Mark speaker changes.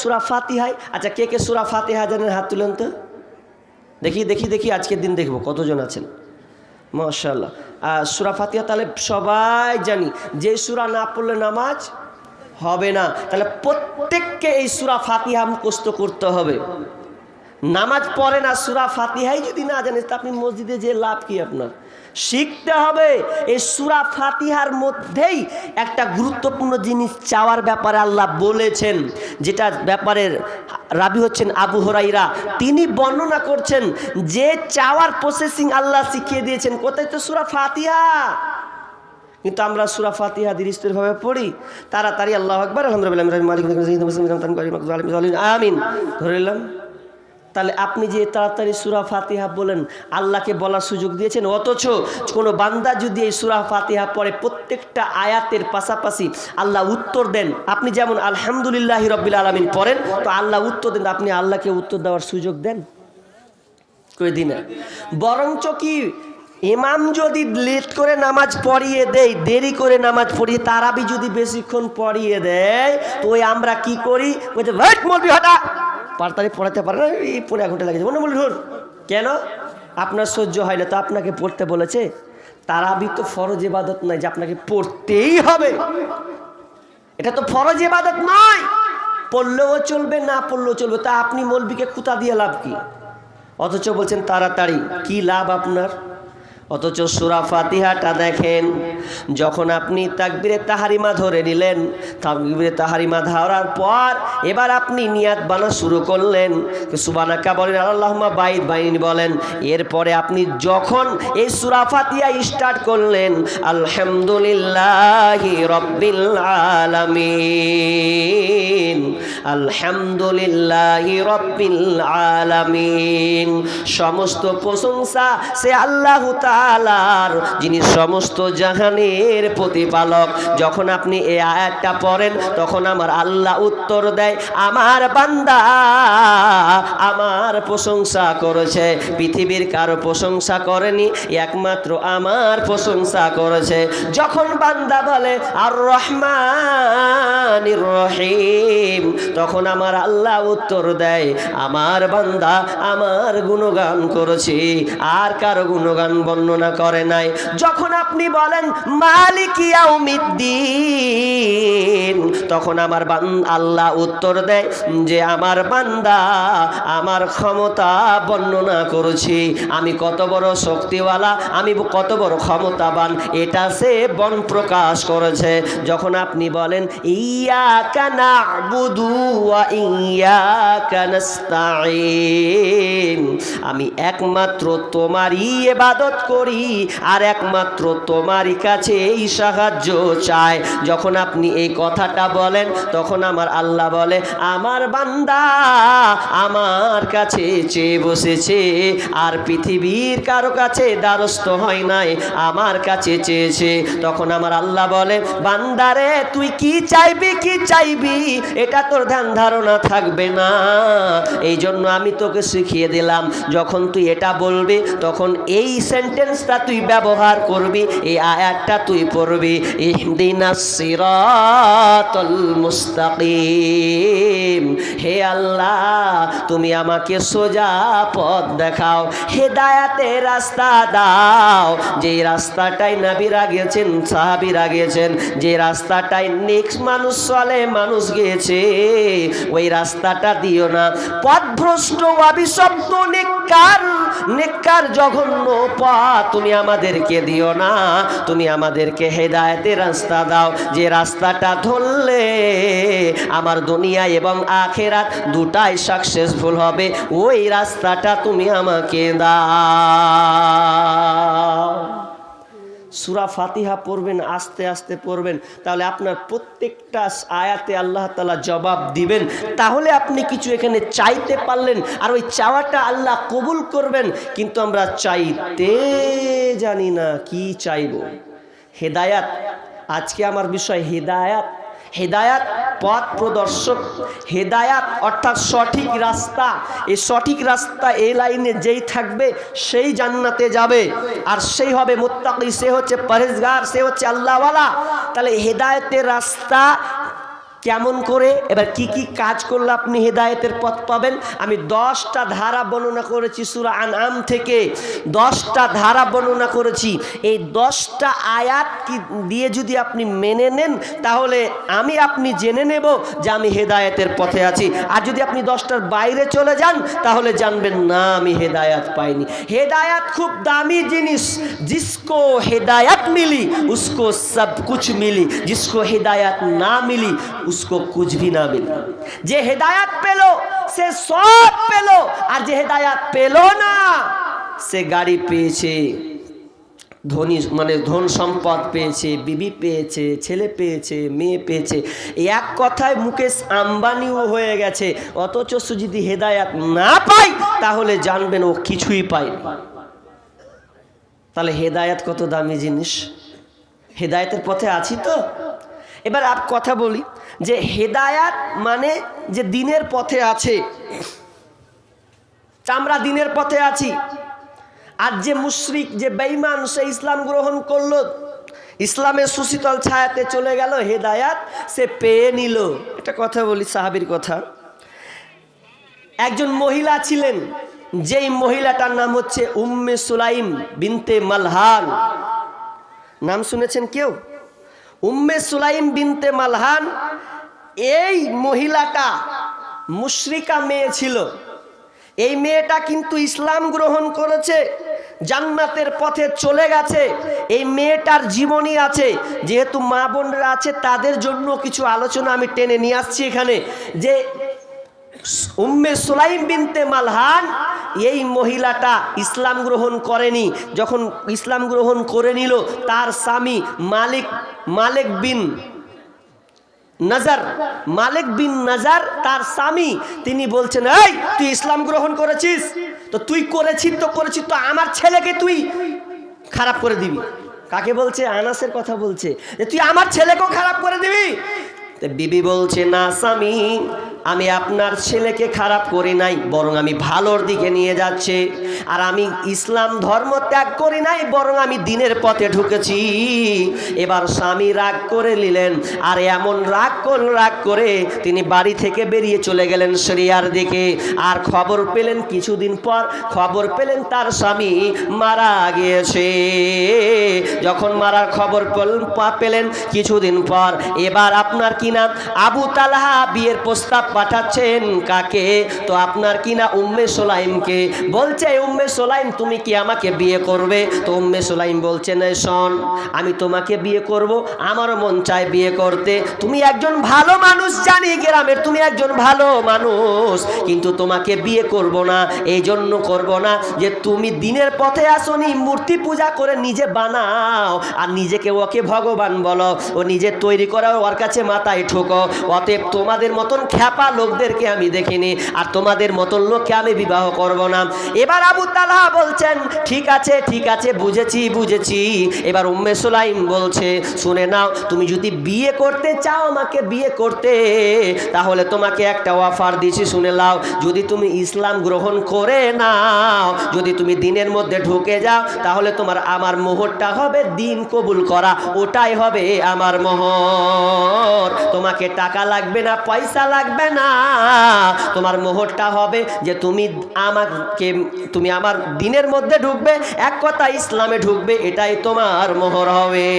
Speaker 1: সুরা ফাতিহায়? আচ্ছা কে কে সুরা ফাতিহা জানেন হাত তুলেন তো? দেখি দেখি দেখি, আজকের দিন দেখব, কতজন আছেন? মাশাল্লাহ আর সুরা ফাতিহা তাহলে সবাই জানি, যে সুরা না পড়লে নামাজ হবে না। তাহলে প্রত্যেককে এই সুরা ফাতিহা মুখস্থ করতে হবে। নামাজ পড়ে না, সুরা ফাতিহাই যদি না জানেন, তা আপনি মসজিদে যে লাভ কি আপনার? শিখতে হবে। এই সুরা ফাতিহার মধ্যেই একটা গুরুত্বপূর্ণ জিনিস চাওয়ার ব্যাপারে আল্লাহ বলেছেন, যেটা ব্যাপারের রাবি হচ্ছেন আবু হরাইরা তিনি বর্ণনা করছেন যে চাওয়ার প্রসেসিং আল্লাহ শিখিয়ে দিয়েছেন। কোথায় তো সুরা ফাতিহা? কিন্তু আমরা সুরা ফাতিহা দৃষ্টিরভাবে পড়ি। তাড়াতাড়ি আল্লাহ আকবর। আলহামদুলিল্লাহ আমিন। ধরে নিলাম। তাহলে আপনি যে তাড়াতাড়ি সুরা ফাতিহা বলেন, আল্লাহকে বলার সুযোগ দিয়েছেন, অথচ কোনো বান্দা যদি এই সুরা ফাতিহা পড়ে, প্রত্যেকটা আয়াতের পাশাপাশি আল্লাহ উত্তর দেন। আপনি যেমন আলহামদুলিল্লাহ রব্বিল আলমিন পড়েন, তো আল্লাহ উত্তর দেন, আপনি আল্লাহকে উত্তর দেওয়ার সুযোগ দেন? করে দিন। বরঞ্চ কি ইমাম যদি লেট করে নামাজ পড়িয়ে দেয়, দেরি করে নামাজ পড়িয়ে, তারাবি যদি বেশিক্ষণ পড়িয়ে দেয়, তো ওই আমরা কি করি? বলছে ভাইট মলবি হটা। পাড়তাড়ি পড়াতে পারে না, এই পড়ে এক ঘণ্টা লাগে মনে বলি ধর কেন? আপনার সহ্য হয় না, তো আপনাকে পড়তে বলেছে তারাবি তো ফরজ ইবাদত নাই যে আপনাকে পড়তেই হবে। এটা তো ফরজ ইবাদত নয়। পড়লেও চলবে, না পড়লেও চলবে, তা আপনি মলবিকে খুঁতা দিয়ে লাভ কি? অথচ বলছেন তাড়াতাড়ি, কি লাভ আপনার? অথচ সুরা ফাতিহাটা দেখেন, যখন আপনি তাকবিরে তাহারিমা ধরে নিলেন, তাকবিরে তাহারিমা ধরার পর এবার আপনি নিয়াত বানা শুরু করলেন। সুবানাকা বলেন আল্লাহমা বাইদ বাইন বলেন, এরপরে আপনি যখন এই সুরা ফাতিহা স্টার্ট করলেন, আলহামদুলিল্লাহ রব্বিল আলামিন। আলহামদুলিল্লাহ রব্বিল আলামিন। সমস্ত প্রশংসা সে আল্লাহ তাআলার, যিনি সমস্ত জাহানের প্রতিপালক। যখন আপনি এই আয়াতটা পড়েন, তখন আমার আল্লাহ উত্তর দেয়, আমার বান্দা, আমার প্রশংসা করেছে। পৃথিবীর কারও প্রশংসা করেনি, একমাত্র আমার প্রশংসা করেছে। যখন বান্দা বলে, আর রহমান রহিম। তখন আমার আল্লাহ উত্তর দেয়, আমার বান্দা, আমার গুণগান করেছি, আর কারও গুণগান বর্ণনা করে নাই। যখন আপনি বলেন, মালিক ইয়াউমিদ্দিন, তখন আমার আল্লাহ উত্তর দেয় যে, আমার বান্দা, আমার ক্ষমতা বর্ণনা করেছি, আমি কত বড় শক্তিওয়ালা, আমি কত বড় ক্ষমতাবান, এটা সে বন প্রকাশ করেছে। যখন আপনি বলেন, ইয়া কানা বুধু আমি একমাত্র তোমারই এবাদত করি আর একমাত্র তোমারই কাছে এই সাহায্য চাই। যখন আপনি এই কথাটা বলেন, তখন আমার আল্লাহ বলে, আমার বান্দা, আমার কাছে চেয়ে বসেছে আর পৃথিবীর কারও কাছে দ্বারস্থ হয় নাই, আমার কাছে চেয়েছে। তখন আমার আল্লাহ বলে বান্দারে তুই কি চাইবি কি চাইবি? এটা তোর ধ্যান ধারণা থাকবে না। এই জন্য আমি তোকে শিখিয়ে দিলাম, যখন তুই এটা বলবি, তখন এই সেন্টেন্সটা তুই ব্যবহার করবি, এই আয়াতটা তুই পড়বি ইহদিনাস সিরাতাল মুস্তাকিম হে আল্লাহ, তুমি আমাকে সোজা পথ দেখাও, হেদায়াতের রাস্তা দাও। যে রাস্তাটাই নাবিরা গিয়েছেন সাহাবিরা গিয়েছেন যে রাস্তাটাই নেক্সট মানুষ চলে, মানুষ গিয়েছে ওই রাস্তাটা দিও না। পথভ্রষ্ট অবিশব্দ নেককার নেককার জঘন্য পথ তুমি আমাদেরকে দিও না। তুমি আমাদেরকে হেদায়েতের রাস্তা দাও। যে রাস্তাটা ধরলে আমার দুনিয়া এবং আখেরাত দুটাই সাকসেসফুল হবে, ওই রাস্তাটা তুমি আমাকে দাও। সুরা ফাতিহা পড়বেন, আস্তে আস্তে পড়বেন, তাহলে আপনার প্রত্যেকটা আয়াতে আল্লাহ তালা জবাব দিবেন। তাহলে আপনি কিছু এখানে চাইতে পারলেন, আর ওই চাওয়াটা আল্লাহ কবুল করবেন, কিন্তু আমরা চাইতে জানি না কি চাইব। হেদায়াত, আজকে আমার বিষয় হেদায়াত। হেদায়াত পথ প্রদর্শক, হেদায়াত অর্থাৎ সঠিক রাস্তা, এই সঠিক রাস্তা এই লাইনে যেই থাকবে সেই জান্নাতে যাবে। আর সেই হবে মোত্তাকি, সে হচ্ছে পরেজগার সে হচ্ছে আল্লাহওয়ালা। তাহলে হেদায়তের রাস্তা কেমন করে, এবার কি কি কাজ করলে আপনি হেদায়েতের পথ পাবেন? আমি দশটা ধারা বর্ণনা করেছি সুরা আনআম থেকে। দশটা ধারা বর্ণনা করেছি। এই দশটা আয়াত কি দিয়ে যদি আপনি মেনে নেন, তাহলে আমি আপনি জেনে নেব যে আমি হেদায়েতের পথে আছি। আর যদি আপনি দশটার বাইরে চলে যান, তাহলে জানবেন, না, আমি হেদায়াত পাইনি। হেদায়াত খুব দামি জিনিস। জিসকো হেদায়াত মিলি, উসকো সব কুছ মিলি। জিসকো হেদায়াত না মিলি उसको कुछ भी ना मिली যে হেদায়াত পেল সে সব পেল আর যে হেদায়াত পেল না সে গাড়ি পেয়েছে ধনী মানে ধন সম্পদ পেয়েছে বিবি পেয়েছে ছেলে পেয়েছে মেয়ে পেয়েছে এই এক কথায় মুকেশ আম্বানিও হয়ে গেছে অথচ সে যদি হেদায়াত না পাই তাহলে জানবেন ও কিছুই পায়নি তাহলে হেদায়াত কত দামি জিনিস হেদায়েতের পথে আছি তো এবার আপ কথা বলি যে হেদায়াত মানে যে দিনের পথে আছে। আমরা দিনের পথে আছি। আর যে মুশরিক, যে বেঈমান সে ইসলাম গ্রহণ করল, ইসলামের সুশীতল ছায়াতে চলে গেল, হেদায়াত সে পেয়ে নিল। একটা কথা বলি, সাহাবির কথা। একজন মহিলা ছিলেন, যেই মহিলাটার নাম হচ্ছে উম্মে সুলাইম বিনতে মালহান। নাম শুনেছেন কেউ? উম্মে সুলাইম বিনতে মালহান, এই মহিলাটা মুশরিকা মেয়ে ছিল। এই মেয়েটা কিন্তু ইসলাম গ্রহণ করেছে, জান্নাতের পথে চলে গেছে। এই মেয়েটার জীবনী আছে, যেহেতু মা বোনরা আছে, তাদের জন্য কিছু আলোচনা আমি টেনে নিয়ে আসছি এখানে, যে উম্মে সুলাইম বিনতে মালহান এই মহিলাটা ইসলাম গ্রহণ করেনি। যখন ইসলাম গ্রহণ করে নিল, তার স্বামী মালিক মালিক বিন নাজার, মালিক বিন নাজার, তার স্বামী, তিনি বলছেন, এই, তুই ইসলাম গ্রহণ করেছিস? তো তুই করেছিস তো করেছিস, তো আমার ছেলেকে তুই খারাপ করে দিবি। কাকে বলছে? আনাসের কথা বলছে। যে তুই আমার ছেলেকেও খারাপ করে দিবি? বিবি বলছে, না স্বামী আমি আপনার ছেলেকে খারাপ করি নাই, বরং আমি ভালোর দিকে নিয়ে যাচ্ছে। আর আমি ইসলাম ধর্ম ত্যাগ করি নাই, বরং আমি দিনের পথে ঢুকেছি। এবার স্বামী রাগ করে নিলেন, আর এমন রাগ কোন রাগ করে তিনি বাড়ি থেকে বেরিয়ে চলে গেলেন সিরিয়ার দিকে। আর খবর পেলেন, কিছুদিন পর খবর পেলেন তার স্বামী মারা গিয়েছে। যখন মারার খবর পেলেন, কিছুদিন পর। এবার আপনার কি নাম? আবু তালহা, বিয়ের প্রস্তাব পাঠাচ্ছেন কাকে? তো আপনার কি না উম্মে সোলাইমকে? বলছে উম্মে সোলাইম, তুমি কি আমাকে বিয়ে করবে? তো উম্মে সোলাইম বলছেন "এই শোন, আমি তোমাকে বিয়ে করব, আমারও মন চায় বিয়ে করতে। তুমি একজন ভালো মানুষ জানি গ্রামের, তুমি একজন ভালো মানুষ, কিন্তু তোমাকে বিয়ে করব না এই জন্য করব না যে তুমি দিনের পথে আসো আসনি, মূর্তি পূজা করে নিজে বানাও, আর নিজেকে ওকে ভগবান বলো, ও নিজে তৈরি করা ওর কাছে মাথায় ঠোকো, অতএব তোমাদের মতন খ্যাপা লোকদেরকে আমি দেখিনি, আর তোমাদের মতন লোককে আমি বিবাহ করব না। এবার আবু তালহা বলছেন, ঠিক আছে ঠিক আছে, বুঝেছি বুঝেছি। এবার উম্মে সুলাইম বলছে, শুনে নাও, তুমি যদি বিয়ে করতে চাও আমাকে বিয়ে করতে, তাহলে তোমাকে একটা অফার দিয়েছি শুনে নাও। যদি তুমি ইসলাম গ্রহণ করে নাও, যদি তুমি দিনের মধ্যে ঢুকে যাও, তাহলে তোমার আমার মোহরটা হবে দিন কবুল করা, ওটাই হবে আমার মোহর। তোমাকে টাকা লাগবে না, পয়সা লাগবে না। তোমার মোহরটা হবে যে তুমি আমাকে, তুমি আমার দিনের মধ্যে ঢুকবে, এক কথা ইসলামে ঢুকবে, এটাই তোমার মোহর হবে।